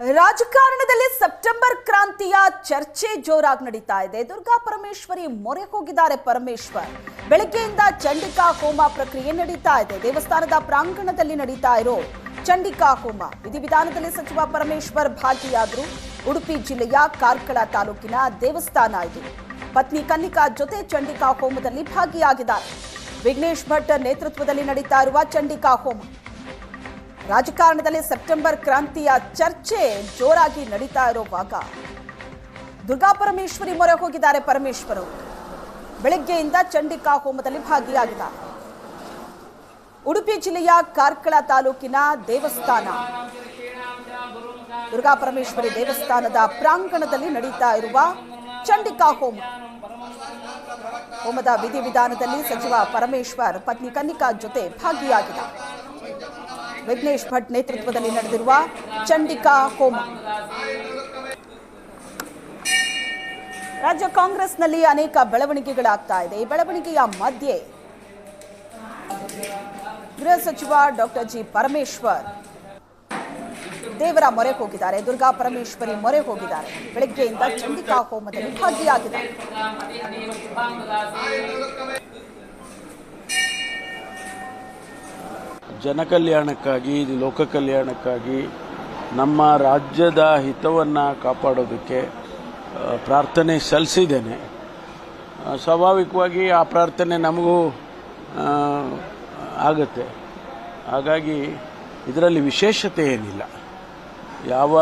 ರಾಜಕಾರಣದಲ್ಲಿ ಸೆಪ್ಟೆಂಬರ್ ಕ್ರಾಂತಿಯ ಚರ್ಚೆ ಜೋರಾಗಿ ನಡೀತಾ ಇದೆ. ದುರ್ಗಾ ಪರಮೇಶ್ವರಿ ಮೊರೆ ಹೋಗಿದ್ದಾರೆ ಪರಮೇಶ್ವರ್. ಬೆಳಗ್ಗೆಯಿಂದ ಚಂಡಿಕಾ ಹೋಮ ಪ್ರಕ್ರಿಯೆ ನಡೀತಾ ಇದೆ. ದೇವಸ್ಥಾನದ ಪ್ರಾಂಗಣದಲ್ಲಿ ನಡೀತಾ ಇರೋ ಚಂಡಿಕಾ ಹೋಮ. ವಿಧಿವಿಧಾನದಲ್ಲಿ ಸಚಿವ ಪರಮೇಶ್ವರ್ ಭಾಗಿಯಾದರು. ಉಡುಪಿ ಜಿಲ್ಲೆಯ ಕಾರ್ಕಳ ತಾಲೂಕಿನ ದೇವಸ್ಥಾನ ಇದು. ಪತ್ನಿ ಕನ್ನಿಕಾ ಜೊತೆ ಚಂಡಿಕಾ ಹೋಮದಲ್ಲಿ ಭಾಗಿಯಾಗಿದ್ದಾರೆ. ವಿಘ್ನೇಶ್ ಭಟ್ ನೇತೃತ್ವದಲ್ಲಿ ನಡೀತಾ ಇರುವ ಚಂಡಿಕಾ ಹೋಮ. ರಾಜಕಾರಣದಲ್ಲಿ ಸೆಪ್ಟೆಂಬರ್ ಕ್ರಾಂತಿಯ ಚರ್ಚೆ ಜೋರಾಗಿ ನಡೀತಾ ಇರುವಾಗ ದುರ್ಗಾ ಪರಮೇಶ್ವರಿ ಮೊರೆ ಹೋಗಿದ್ದಾರೆ ಪರಮೇಶ್ವರ್. ಬೆಳಗ್ಗೆಯಿಂದ ಚಂಡಿಕಾ ಹೋಮದಲ್ಲಿ ಭಾಗಿಯಾಗಿದ್ದಾರೆ. ಉಡುಪಿ ಜಿಲ್ಲೆಯ ಕಾರ್ಕಳ ತಾಲೂಕಿನ ದೇವಸ್ಥಾನ. ದುರ್ಗಾ ಪರಮೇಶ್ವರಿ ದೇವಸ್ಥಾನದ ಪ್ರಾಂಗಣದಲ್ಲಿ ನಡೀತಾ ಇರುವ ಚಂಡಿಕಾ ಹೋಮ. ಹೋಮದ ವಿಧಿವಿಧಾನದಲ್ಲಿ ಸಚಿವ ಪರಮೇಶ್ವರ್ ಪತ್ನಿ ಕನ್ನಿಕಾ ಜೊತೆ ಭಾಗಿಯಾಗಿದ್ದಾರೆ. ವಿಘ್ನೇಶ್ ಭಟ್ ನೇತೃತ್ವದಲ್ಲಿ ನಡೆದಿರುವ ಚಂಡಿಕಾ ಹೋಮ ರಾಜ್ಯ ಕಾಂಗ್ರೆಸ್ನಲ್ಲಿ ಅನೇಕ ಬೆಳವಣಿಗೆಗಳಾಗ್ತಾ ಇದೆ. ಈ ಬೆಳವಣಿಗೆಯ ಮಧ್ಯೆ ಗೃಹ ಸಚಿವ ಡಾಕ್ಟರ್ ಜಿ ಪರಮೇಶ್ವರ್ ದೇವರ ಮೊರೆ ಹೋಗಿದ್ದಾರೆ. ದುರ್ಗಾ ಪರಮೇಶ್ವರಿ ಮೊರೆ ಹೋಗಿದ್ದಾರೆ. ಬೆಳಗ್ಗೆಯಿಂದ ಚಂಡಿಕಾ ಹೋಮದಲ್ಲಿ ಭಾಗಿಯಾಗಿದ್ದಾರೆ. ಜನಕಲ್ಯಾಣಕ್ಕಾಗಿ ಲೋಕ ಕಲ್ಯಾಣಕ್ಕಾಗಿ ನಮ್ಮ ರಾಜ್ಯದ ಹಿತವನ್ನು ಕಾಪಾಡೋದಕ್ಕೆ ಪ್ರಾರ್ಥನೆ ಸಲ್ಲಿಸಿದ್ದೇನೆ. ಸ್ವಾಭಾವಿಕವಾಗಿ ಆ ಪ್ರಾರ್ಥನೆ ನಮಗೂ ಆಗುತ್ತೆ. ಹಾಗಾಗಿ ಇದರಲ್ಲಿ ವಿಶೇಷತೆ ಏನಿಲ್ಲ. ಯಾವ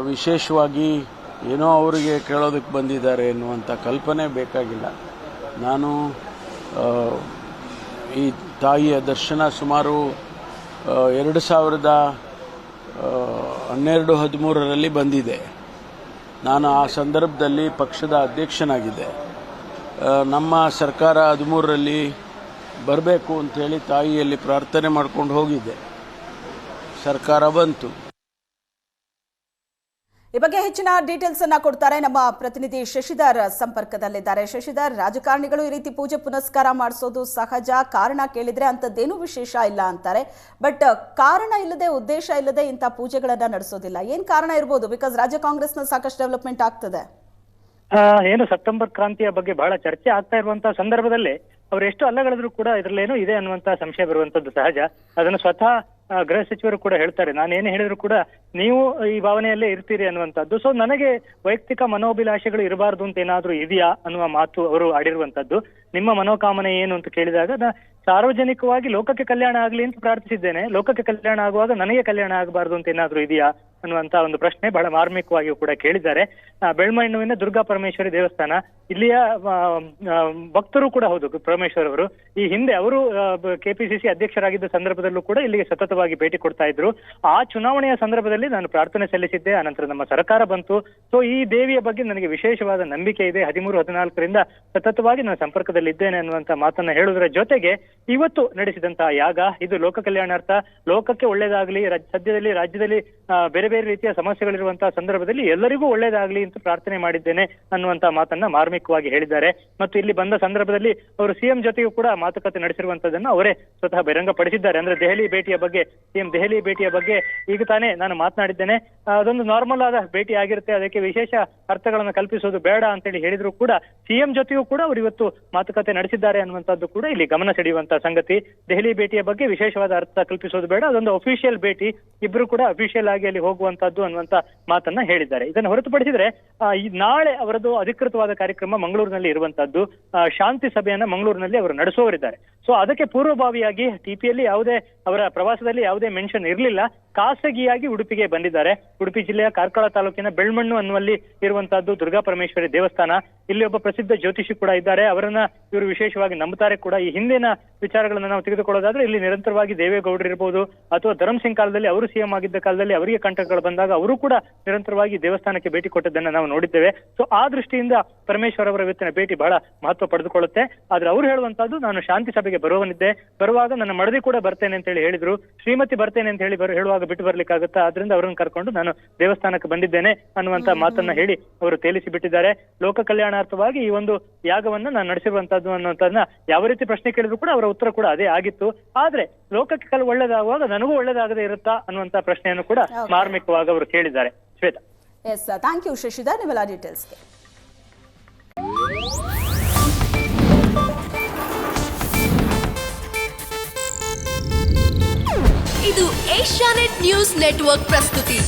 ವಿಶೇಷವಾಗಿ ಏನೋ ಅವರಿಗೆ ಕೇಳೋದಕ್ಕೆ ಬಂದಿದ್ದಾರೆ ಎನ್ನುವಂಥ ಕಲ್ಪನೆ ಬೇಕಾಗಿಲ್ಲ. ನಾನು ಈ ತಾಯಿಯ ದರ್ಶನ ಸುಮಾರು ಎರಡು ಸಾವಿರದ ಹನ್ನೆರಡು, ಹದಿಮೂರರಲ್ಲಿ ಬಂದಿದೆ. ನಾನು ಆ ಸಂದರ್ಭದಲ್ಲಿ ಪಕ್ಷದ ಅಧ್ಯಕ್ಷನಾಗಿದ್ದೆ. ನಮ್ಮ ಸರ್ಕಾರ ಹದಿಮೂರರಲ್ಲಿ ಬರಬೇಕು ಅಂತೇಳಿ ತಾಯಿಯಲ್ಲಿ ಪ್ರಾರ್ಥನೆ ಮಾಡ್ಕೊಂಡು ಹೋಗಿದ್ದೆ. ಸರ್ಕಾರ ಬಂತು. ಈ ಬಗ್ಗೆ ಹೆಚ್ಚಿನ ಡೀಟೇಲ್ಸ್ ಅನ್ನ ಕೊಡ್ತಾರೆ ನಮ್ಮ ಪ್ರತಿನಿಧಿ ಶಶಿಧರ್ ಸಂಪರ್ಕದಲ್ಲಿದ್ದಾರೆ. ಶಶಿಧರ್, ರಾಜಕಾರಣಿಗಳು ಈ ರೀತಿ ಪೂಜೆ ಪುನಸ್ಕಾರ ಮಾಡಿಸೋದು ಸಹಜ. ಕಾರಣ ಕೇಳಿದ್ರೆ ಅಂತದ್ದೇನು ವಿಶೇಷ ಇಲ್ಲ ಅಂತಾರೆ. ಬಟ್, ಕಾರಣ ಇಲ್ಲದೆ, ಉದ್ದೇಶ ಇಲ್ಲದೆ ಇಂಥ ಪೂಜೆಗಳನ್ನ ನಡೆಸೋದಿಲ್ಲ. ಏನ್ ಕಾರಣ ಇರ್ಬೋದು? ಬಿಕಾಸ್ ರಾಜ್ಯ ಕಾಂಗ್ರೆಸ್ನ ಸಾಕಷ್ಟು ಡೆವಲಪ್ಮೆಂಟ್ ಆಗ್ತದೆ. ಏನು, ಸೆಪ್ಟೆಂಬರ್ ಕ್ರಾಂತಿಯ ಬಗ್ಗೆ ಬಹಳ ಚರ್ಚೆ ಆಗ್ತಾ ಇರುವಂತಹ ಸಂದರ್ಭದಲ್ಲಿ ಅವ್ರು ಎಷ್ಟು ಅಲ್ಲಗಳಿದ್ರು ಕೂಡ ಇದ್ರಲ್ಲೇನು ಇದೆ ಅನ್ನುವಂತ ಸಂಶಯ ಬರುವಂತದ್ದು ಸಹಜ. ಅದನ್ನು ಸ್ವತಃ ಗೃಹ ಸಚಿವರು ಕೂಡ ಹೇಳ್ತಾರೆ. ನಾನು ಏನು ಹೇಳಿದ್ರು ಕೂಡ ನೀವು ಈ ಭಾವನೆಯಲ್ಲೇ ಇರ್ತೀರಿ ಅನ್ನುವಂಥದ್ದು. ಸೊ ನನಗೆ ವೈಯಕ್ತಿಕ ಮನೋಭಿಲಾಷೆಗಳು ಇರಬಾರ್ದು ಅಂತ ಏನಾದ್ರೂ ಇದೆಯಾ ಅನ್ನುವ ಮಾತು ಅವರು ಆಡಿರುವಂತದ್ದು ನಿಮ್ಮ ಮನೋಕಾಮನೆ ಏನು ಅಂತ ಕೇಳಿದಾಗ ಸಾರ್ವಜನಿಕವಾಗಿ ಲೋಕಕ್ಕೆ ಕಲ್ಯಾಣ ಆಗ್ಲಿ ಅಂತ ಪ್ರಾರ್ಥಿಸಿದ್ದೇನೆ. ಲೋಕಕ್ಕೆ ಕಲ್ಯಾಣ ಆಗುವಾಗ ನನಗೆ ಕಲ್ಯಾಣ ಆಗಬಾರ್ದು ಅಂತ ಏನಾದ್ರೂ ಇದೆಯಾ? ಅನ್ನುವಂತ ಒಂದು ಪ್ರಶ್ನೆ ಬಹಳ ಮಾರ್ಮಿಕವಾಗಿಯೂ ಕೂಡ ಕೇಳಿದ್ದಾರೆ. ಬೆಳ್ಮಣ್ಣುವಿನ ದುರ್ಗಾ ಪರಮೇಶ್ವರಿ ದೇವಸ್ಥಾನ, ಇಲ್ಲಿಯ ಭಕ್ತರು ಕೂಡ ಹೌದು ಪರಮೇಶ್ವರ್ ಅವರು ಈ ಹಿಂದೆ ಅವರು ಕೆಪಿಸಿಸಿ ಅಧ್ಯಕ್ಷರಾಗಿದ್ದ ಸಂದರ್ಭದಲ್ಲೂ ಕೂಡ ಇಲ್ಲಿಗೆ ಸತತವಾಗಿ ಭೇಟಿ ಕೊಡ್ತಾ ಇದ್ರು. ಆ ಚುನಾವಣೆಯ ಸಂದರ್ಭದಲ್ಲಿ ನಾನು ಪ್ರಾರ್ಥನೆ ಸಲ್ಲಿಸಿದ್ದೆ. ಆನಂತರ ನಮ್ಮ ಸರ್ಕಾರ ಬಂತು. ಸೊ ಈ ದೇವಿಯ ಬಗ್ಗೆ ನನಗೆ ವಿಶೇಷವಾದ ನಂಬಿಕೆ ಇದೆ. ಹದಿಮೂರು, ಹದಿನಾಲ್ಕರಿಂದ ಸತತವಾಗಿ ನಾನು ಸಂಪರ್ಕದಲ್ಲಿ ಇದ್ದೇನೆ ಅನ್ನುವಂತ ಮಾತನ್ನ ಹೇಳುವುದರ ಜೊತೆಗೆ ಇವತ್ತು ನಡೆಸಿದಂತಹ ಯಾಗ, ಇದು ಲೋಕ ಕಲ್ಯಾಣಾರ್ಥ. ಲೋಕಕ್ಕೆ ಒಳ್ಳೇದಾಗ್ಲಿ ಸದ್ಯದಲ್ಲಿ ರಾಜ್ಯದಲ್ಲಿ ಬೇರೆ ಬೇರೆ ರೀತಿಯ ಸಮಸ್ಯೆಗಳಿರುವಂತಹ ಸಂದರ್ಭದಲ್ಲಿ ಎಲ್ಲರಿಗೂ ಒಳ್ಳೇದಾಗ್ಲಿ ಅಂತ ಪ್ರಾರ್ಥನೆ ಮಾಡಿದ್ದೇನೆ ಅನ್ನುವಂತ ಮಾತನ್ನ ಮಾರ್ಮಿಕವಾಗಿ ಹೇಳಿದ್ದಾರೆ. ಮತ್ತು ಇಲ್ಲಿ ಬಂದ ಸಂದರ್ಭದಲ್ಲಿ ಅವರು ಸಿಎಂ ಜೊತೆಗೂ ಕೂಡ ಮಾತುಕತೆ ನಡೆಸಿರುವಂತದನ್ನ ಅವರೇ ಸ್ವತಃ ಬಹಿರಂಗಪಡಿಸಿದ್ದಾರೆ. ಅಂದ್ರೆ ದೆಹಲಿ ಭೇಟಿಯ ಬಗ್ಗೆ ಸಿಎಂ ದೆಹಲಿ ಭೇಟಿಯ ಬಗ್ಗೆ ಈಗ ತಾನೇ ನಾನು ಮಾತನಾಡಿದ್ದೇನೆ. ಅದೊಂದು ನಾರ್ಮಲ್ ಆದ ಭೇಟಿ ಆಗಿರುತ್ತೆ. ಅದಕ್ಕೆ ವಿಶೇಷ ಅರ್ಥಗಳನ್ನು ಕಲ್ಪಿಸೋದು ಬೇಡ ಅಂತೇಳಿ ಹೇಳಿದ್ರು ಕೂಡ ಸಿಎಂ ಜೊತೆಗೂ ಕೂಡ ಅವರು ಇವತ್ತು ಮಾತುಕತೆ ನಡೆಸಿದ್ದಾರೆ ಅನ್ನುವಂಥದ್ದು ಕೂಡ ಇಲ್ಲಿ ಗಮನ ಸೆಳೆಯುವಂತಹ ಸಂಗತಿ. ದೆಹಲಿ ಭೇಟಿಯ ಬಗ್ಗೆ ವಿಶೇಷವಾದ ಅರ್ಥ ಕಲ್ಪಿಸೋದು ಬೇಡ. ಅದೊಂದು ಅಫಿಷಿಯಲ್ ಭೇಟಿ. ಇಬ್ರು ಕೂಡ ಅಫಿಷಿಯಲ್ ಆಗಿ ಅಲ್ಲಿ ಹೋಗುವಂತದ್ದು ಅನ್ನುವಂತ ಮಾತನ್ನ ಹೇಳಿದ್ದಾರೆ. ಇದನ್ನು ಹೊರತುಪಡಿಸಿದ್ರೆ ನಾಳೆ ಅವರದ್ದು ಅಧಿಕೃತವಾದ ಕಾರ್ಯಕ್ರಮ ಮಂಗಳೂರಿನಲ್ಲಿ ಇರುವಂತದ್ದು ಶಾಂತಿ ಸಭೆಯನ್ನ ಮಂಗಳೂರಿನಲ್ಲಿ ಅವರು ನಡೆಸುವವರಿದ್ದಾರೆ. ಸೊ ಅದಕ್ಕೆ ಪೂರ್ವಭಾವಿಯಾಗಿ ಟಿಪಿಯಲ್ಲಿ ಯಾವುದೇ, ಅವರ ಪ್ರವಾಸದಲ್ಲಿ ಯಾವುದೇ ಮೆನ್ಷನ್ ಇರಲಿಲ್ಲ. ಖಾಸಗಿಯಾಗಿ ಉಡುಪಿಗೆ ಬಂದಿದ್ದಾರೆ. ಉಡುಪಿ ಜಿಲ್ಲೆಯ ಕಾರ್ಕಳ ತಾಲೂಕಿನ ಬೆಳ್ಮಣ್ಣು ಅನ್ನುವಲ್ಲಿ ಇರುವಂತಹದ್ದು ದುರ್ಗಾ ಪರಮೇಶ್ವರಿ ದೇವಸ್ಥಾನ. ಇಲ್ಲಿ ಒಬ್ಬ ಪ್ರಸಿದ್ಧ ಜ್ಯೋತಿಷಿ ಕೂಡ ಇದ್ದಾರೆ. ಅವರನ್ನ ಇವರು ವಿಶೇಷವಾಗಿ ನಂಬುತ್ತಾರೆ ಕೂಡ. ಈ ಹಿಂದಿನ ವಿಚಾರಗಳನ್ನ ನಾವು ತೆಗೆದುಕೊಳ್ಳೋದಾದ್ರೆ ಇಲ್ಲಿ ನಿರಂತರವಾಗಿ ದೇವೇಗೌಡರು ಇರ್ಬೋದು ಅಥವಾ ಧರ್ಮಸಿಂಗ್ ಸಿಂಗ್ ಕಾಲದಲ್ಲಿ ಅವರು ಸಿಎಂ ಆಗಿದ್ದ ಕಾಲದಲ್ಲಿ ಅವರಿಗೆ ಕಂಟಕಗಳು ಬಂದಾಗ ಅವರು ಕೂಡ ನಿರಂತರವಾಗಿ ದೇವಸ್ಥಾನಕ್ಕೆ ಭೇಟಿ ಕೊಟ್ಟದ್ದನ್ನ ನಾವು ನೋಡಿದ್ದೇವೆ. ಸೊ ಆ ದೃಷ್ಟಿಯಿಂದ ಪರಮೇಶ್ವರ್ ಅವರ ಇವತ್ತಿನ ಭೇಟಿ ಬಹಳ ಮಹತ್ವ ಪಡೆದುಕೊಳ್ಳುತ್ತೆ. ಆದ್ರೆ ಅವರು ಹೇಳುವಂತದ್ದು ನಾನು ಶಾಂತಿ ಸಭೆಗೆ ಬರುವವನಿದ್ದೆ. ಬರುವಾಗ ನನ್ನ ಮಡದಿ ಕೂಡ ಬರ್ತೇನೆ ಅಂತ ಹೇಳಿ ಹೇಳಿದ್ರು. ಶ್ರೀಮತಿ ಬರ್ತೇನೆ ಅಂತ ಹೇಳಿ ಬರು ಹೇಳುವಾಗ ಬಿಟ್ಟು ಬರ್ಲಿಕ್ಕಾಗುತ್ತಾ? ಆದ್ರಿಂದ ಅವರನ್ನು ಕರ್ಕೊಂಡು ನಾನು ದೇವಸ್ಥಾನಕ್ಕೆ ಬಂದಿದ್ದೇನೆ ಅನ್ನುವಂತ ಮಾತನ್ನ ಹೇಳಿ ಅವರು ತೇಲಿಸಿ ಬಿಟ್ಟಿದ್ದಾರೆ. ಲೋಕ ಕಲ್ಯಾಣಾರ್ಥವಾಗಿ ಈ ಒಂದು ಯಾಗವನ್ನ ನಾನು ನಡೆಸಿರುವಂತದ್ದು ಅನ್ನುವಂಥದ್ದನ್ನ ಯಾವ ರೀತಿ ಪ್ರಶ್ನೆ ಕೇಳಿದ್ರು ಕೂಡ ಅವರ ಉತ್ತರ ಕೂಡ ಅದೇ ಆಗಿತ್ತು. ಆದ್ರೆ ಲೋಕಕ್ಕೆ ಕಲ್ ಒಳ್ಳೇದಾಗುವಾಗ ನನಗೂ ಒಳ್ಳೇದಾಗದೇ ಇರುತ್ತಾ ಅನ್ನುವಂತ ಪ್ರಶ್ನೆಯನ್ನು ಕೂಡ. ಮಾರ್ಮಿಕವಾಗಿ ಅವರು ಕೇಳಿದ್ದಾರೆ. Shweta. Yes thank you Shashidhar ನಿಮ್ಮೆಲ್ಲ ಡೀಟೇಲ್ಸ್ಗೆ ಇದು ಏಷ್ಯಾನೆಟ್ ನ್ಯೂಸ್ ನೆಟ್ವರ್ಕ್ ಪ್ರಸ್ತುತಿ.